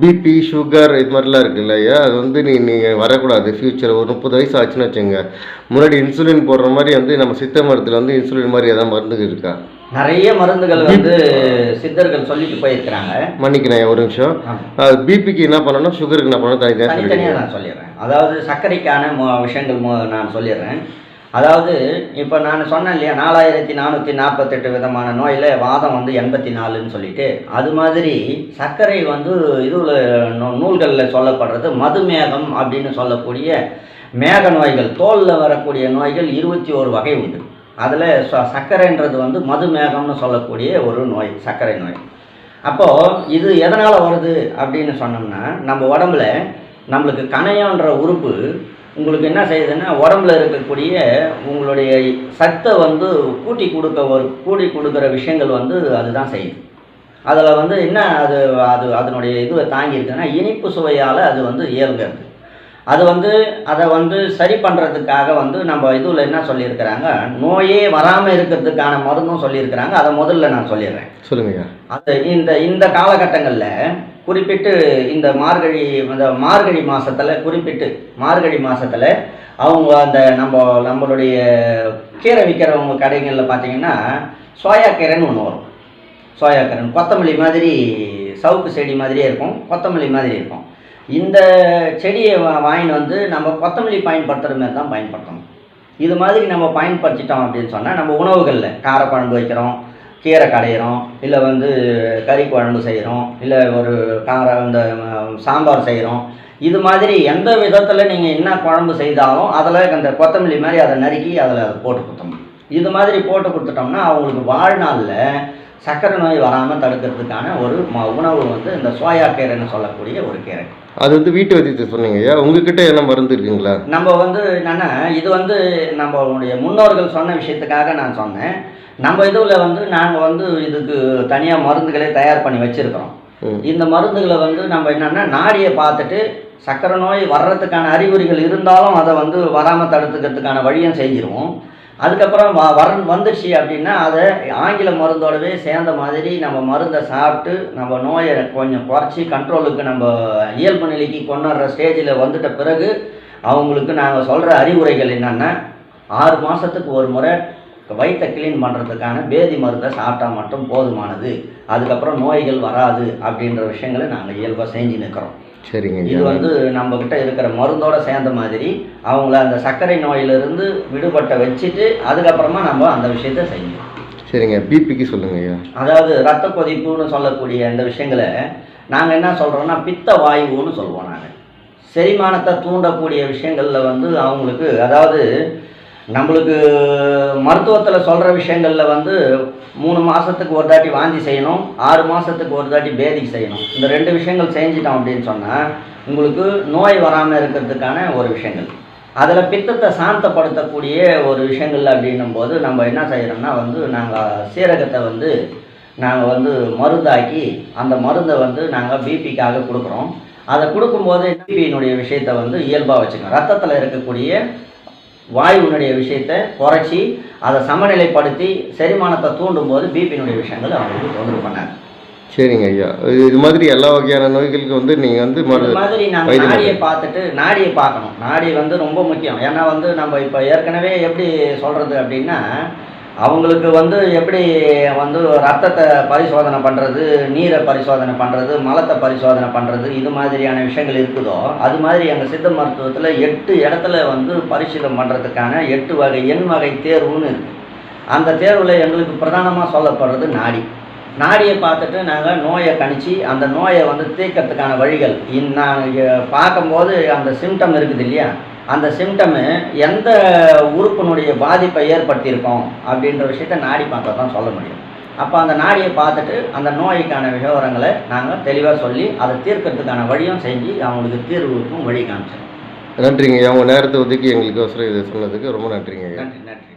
BP sugar இது மாதிரிலாம் இருக்குல்ல ஐயா? அது வந்து நீ நீங்கள் வரக்கூடாது. ஃப்யூச்சர் ஒரு முப்பது வயசு ஆச்சுன்னு வச்சுங்க முன்னாடி இன்சுலின் போடுற மாதிரி வந்து நம்ம சித்த மருந்துல வந்து இன்சுலின் மாதிரி ஏதாவது மருந்து இருக்கா? நிறைய மருந்துகள் வந்து சித்தர்கள் சொல்லிட்டு போயிருக்கிறாங்க. மன்னிக்கிறேன் ஒரு நிமிஷம். பிபிக்கு என்ன பண்ணணும்? சுகருக்கு என்ன பண்ணணும்? தனித்தனியாக நான் சொல்லிடுறேன். அதாவது சர்க்கரைக்கான விஷயங்கள் நான் சொல்லிடுறேன். அதாவது இப்போ நான் சொன்னேன் இல்லையா நாலாயிரத்தி நானூற்றி நாற்பத்தெட்டு விதமான நோயில் வாதம் வந்து எண்பத்தி நாலுன்னு சொல்லிட்டு அது மாதிரி சர்க்கரை வந்து இதில் நூல்களில் சொல்லப்படுறது மதுமேகம் அப்படின்னு சொல்லக்கூடிய மேக நோய்கள் தோலில் வரக்கூடிய நோய்கள் இருபத்தி ஒரு வகை உண்டு. அதில் சர்க்கரைன்றது வந்து மதுமேகம்னு சொல்லக்கூடிய ஒரு நோய் சர்க்கரை நோய். அப்போது இது எதனால் வருது அப்படின்னு சொன்னோம்னா நம்ம உடம்புல நம்மளுக்கு கணையன்ற உறுப்பு உங்களுக்கு என்ன செய்யுதுன்னா உடம்புல இருக்கக்கூடிய உங்களுடைய சத்தை வந்து கூட்டி கொடுக்க ஒரு கூட்டி கொடுக்குற விஷயங்கள் வந்து அதுதான் செய்யுது. அதில் வந்து என்ன அது அது அதனுடைய இதுவை தாங்கி இருக்குன்னா இனிப்பு சுவையால் அது வந்து இயல்கிறது. அது வந்து அதை வந்து சரி பண்ணுறதுக்காக வந்து நம்ம இதுல என்ன சொல்லியிருக்கிறாங்க நோயே வராமல் இருக்கிறதுக்கான மருந்தும் சொல்லியிருக்கிறாங்க. அதை முதல்ல நான் சொல்லிடுறேன். சொல்லுங்க அது இந்த இந்த காலகட்டங்களில் குறிப்பிட்டு இந்த மார்கழி இந்த மார்கழி மாதத்தில் குறிப்பிட்டு மார்கழி மாதத்தில் அவங்க அந்த நம்ம நம்மளுடைய கீரை விற்கிறவங்க கடைகளில் பார்த்தீங்கன்னா சோயா கீரைன்னு ஒன்று வரும். சோயா கீரை கொத்தமல்லி மாதிரி சவுக்கு செடி மாதிரியே இருக்கும். கொத்தமல்லி மாதிரி இருக்கும். இந்த செடியை வா- வாங்கிட்டு வந்து நம்ம கொத்தமல்லி பயன்படுத்துகிற மாதிரி தான் பயன்படுத்தணும். இது மாதிரி நம்ம பயன்படுத்திட்டோம் அப்படின்னு சொன்னால் நம்ம உணவுகளில் காரக்குழம்பு வைக்கிறோம் கீரை கடையிறோம் இல்லை வந்து கறி குழம்பு செய்கிறோம் இல்லை ஒரு கார இந்த சாம்பார் செய்கிறோம் இது மாதிரி எந்த விதத்தில் நீங்கள் என்ன குழம்பு செய்தாலும் அதில் அந்த கொத்தமல்லி மாதிரி அதை நறுக்கி அதில் போட்டு கொடுத்தோம் இது மாதிரி போட்டு கொடுத்துட்டோம்னா அவங்களுக்கு வாழ்நாளில் சர்க்கரை நோய் வராமல் தடுக்கிறதுக்கான ஒரு உணவு வந்து இந்த சோயா கீரைன்னு சொல்லக்கூடிய ஒரு கீரை. அது வந்து வீட்டு வைத்தியத்தை சொன்னீங்க ஐயா? உங்ககிட்ட என்ன மருந்து இருக்குங்களா? நம்ம வந்து என்னென்னா இது வந்து நம்மளுடைய முன்னோர்கள் சொன்ன விஷயத்துக்காக நான் சொன்னேன். நம்ம இதுவில் வந்து நாங்கள் வந்து இதுக்கு தனியாக மருந்துகளே தயார் பண்ணி வச்சுருக்கிறோம். இந்த மருந்துகளை வந்து நம்ம என்னென்னா நாடியை பார்த்துட்டு சர்க்கரை நோய் வர்றதுக்கான அறிகுறிகள் இருந்தாலும் அதை வந்து வராமல் தடுத்துக்கிறதுக்கான வழியும் செஞ்சிருவோம். அதுக்கப்புறம் வ வர வந்துடுச்சு அப்படின்னா அதை ஆங்கில மருந்தோடவே சேர்ந்த மாதிரி நம்ம மருந்தை சாப்பிட்டு நம்ம நோயை கொஞ்சம் குறைச்சி கண்ட்ரோலுக்கு நம்ம இயல்பு நிலைக்கு கொண்டு ஸ்டேஜில் வந்துட்ட பிறகு அவங்களுக்கு நாங்கள் சொல்கிற அறிவுரைகள் என்னென்னா ஆறு மாதத்துக்கு ஒரு முறை வயிற்றை க்ளீன் பண்ணுறதுக்கான பேதி மருந்தை சாப்பிட்டா மட்டும் போதுமானது. அதுக்கப்புறம் நோய்கள் வராது அப்படின்ற விஷயங்களை நாங்கள் இயல்பாக செஞ்சு நிற்கிறோம் சரிங்க இது வந்து நம்ம கிட்ட இருக்கிற மருந்தோட சேர்ந்த மாதிரி அவங்கள அந்த சர்க்கரை நோயிலிருந்து விடுபட்ட வச்சுட்டு அதுக்கப்புறமா நம்ம அந்த விஷயத்த செய்யணும். சரிங்க பிபிக்கு சொல்லுங்க ஐயா. அதாவது ரத்த கொதிப்புன்னு சொல்லக்கூடிய இந்த விஷயங்களை நாங்கள் என்ன சொல்கிறோம்னா பித்த வாயுன்னு சொல்லுவோம் நாங்கள் செரிமானத்தை தூண்டக்கூடிய விஷயங்களில் வந்து அவங்களுக்கு அதாவது நம்மளுக்கு மருத்துவத்தில் சொல்கிற விஷயங்களில் வந்து மூணு மாதத்துக்கு ஒரு தாட்டி வாந்தி செய்யணும் ஆறு மாதத்துக்கு ஒரு தாட்டி பேதிக்கு செய்யணும். இந்த ரெண்டு விஷயங்கள் செஞ்சிட்டோம் அப்படின்னு சொன்னால் உங்களுக்கு நோய் வராமல் இருக்கிறதுக்கான ஒரு விஷயங்கள். அதில் பித்தத்தை சாந்தப்படுத்தக்கூடிய ஒரு விஷயங்கள் அப்படின்னும் போது நம்ம என்ன செய்கிறோம்னா வந்து நாங்கள் சீரகத்தை வந்து நாங்கள் வந்து மருந்தாக்கி அந்த மருந்தை வந்து நாங்கள் பிபிக்காக கொடுக்குறோம். அதை கொடுக்கும்போது பிபியினுடைய விஷயத்தை வந்து இயல்பாக வச்சுக்கணும். ரத்தத்தில் இருக்கக்கூடிய வாயுவினுடைய விஷயத்தை குறைச்சி அதை சமநிலைப்படுத்தி செரிமானத்தை தூண்டும் போது பிபியினுடைய விஷயங்கள் அவங்களுக்கு தொந்தரவு பண்ணாது. சரிங்க ஐயா. இது- மாதிரி எல்லா வகையான நோய்களுக்கு வந்து நீங்கள் வந்து மாதிரி நாங்கள் நாடியை பார்த்துட்டு நாடியை பார்க்கணும். நாடி வந்து ரொம்ப முக்கியம். ஏன்னா வந்து நம்ம இப்போ ஏற்கனவே எப்படி சொல்கிறது அப்படின்னா அவங்களுக்கு வந்து எப்படி வந்து ரத்தத்தை பரிசோதனை பண்ணுறது நீரை பரிசோதனை பண்ணுறது மலத்தை பரிசோதனை பண்ணுறது இது மாதிரியான விஷயங்கள் இருக்குதோ அது மாதிரி எங்கள் சித்த மருத்துவத்தில் எட்டு இடத்துல வந்து பரிசீலனை பண்ணுறதுக்கான எட்டு வகை எண் வகை தேர்வுன்னு இருக்குது அந்த தேர்வில் எங்களுக்கு பிரதானமாக சொல்லப்படுறது நாடி. நாடியை பார்த்துட்டு நாங்கள் நோயை கணிச்சு அந்த நோயை வந்து தீர்க்கறதுக்கான வழிகள் இன் நாங்கள் பார்க்கும்போது அந்த சிம்டம் இருக்குது இல்லையா? அந்த சிம்டமு எந்த உறுப்பினுடைய பாதிப்பை ஏற்படுத்தியிருக்கோம் அப்படின்ற விஷயத்த நாடி பார்த்தா தான் சொல்ல முடியும். அப்போ அந்த நாடியை பார்த்துட்டு அந்த நோய்க்கான விவரங்களை நாங்கள் தெளிவாக சொல்லி அதை தீர்க்கறதுக்கான வழியும் செஞ்சு அவங்களுக்கு தீர்வுக்கும் வழி காமிச்சிடும் நன்றிங்க. உங்கள் நேரத்தை ஒதுக்கி எங்களுக்கு அவசரம் இதை சொன்னதுக்கு ரொம்ப நன்றிங்க நன்றி நன்றி.